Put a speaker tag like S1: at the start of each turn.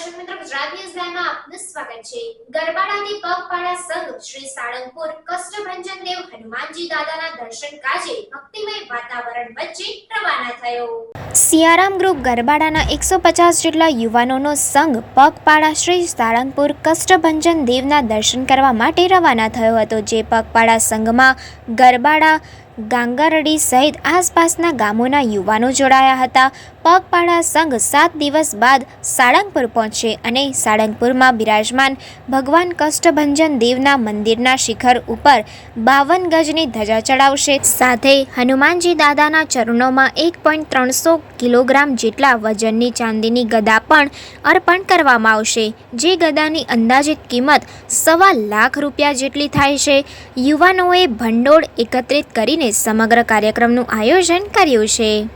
S1: દર્શક મિત્રો ગુજરાત ન્યૂઝ લાઈવમાં આપનું સ્વાગત છે. ગરબાડાની પગપાળા સંઘ શ્રી સાળંગપુર કષ્ટભંજન દેવ હનુમાનજી દાદાના દર્શન કાજે ભક્તિમય વાતાવરણ વચ્ચે રવાના થયો. સિયારામ ગ્રુપ ગરબાડાના એકસો પચાસ જેટલા યુવાનોનો સંઘ પગપાળા શ્રી સાળંગપુર કષ્ટભંજન દેવના દર્શન કરવા માટે રવાના થયો હતો, જે પગપાળા સંઘમાં ગરબાડા ગાંગારડી સહિત આસપાસના ગામોના યુવાનો જોડાયા હતા. પગપાળા સંઘ સાત દિવસ બાદ સાળંગપુર પહોંચશે અને સાળંગપુરમાં બિરાજમાન ભગવાન કષ્ટભંજન દેવના મંદિરના શિખર ઉપર બાવન ગજની ધજા ચડાવશે. સાથે હનુમાનજી દાદાના ચરણોમાં એક પોઈન્ટ ત્રણસો કિલોગ્રામ જેટલા વજનની ચાંદીની ગદા પણ અર્પણ કરવામાં આવશે. જે ગદાની અંદાજિત કિંમત સવા લાખ રૂપિયા જેટલી થાય છે. યુવાનોએ ભંડોળ એકત્રિત કરીને સમગ્ર કાર્યક્રમનું આયોજન કર્યું છે.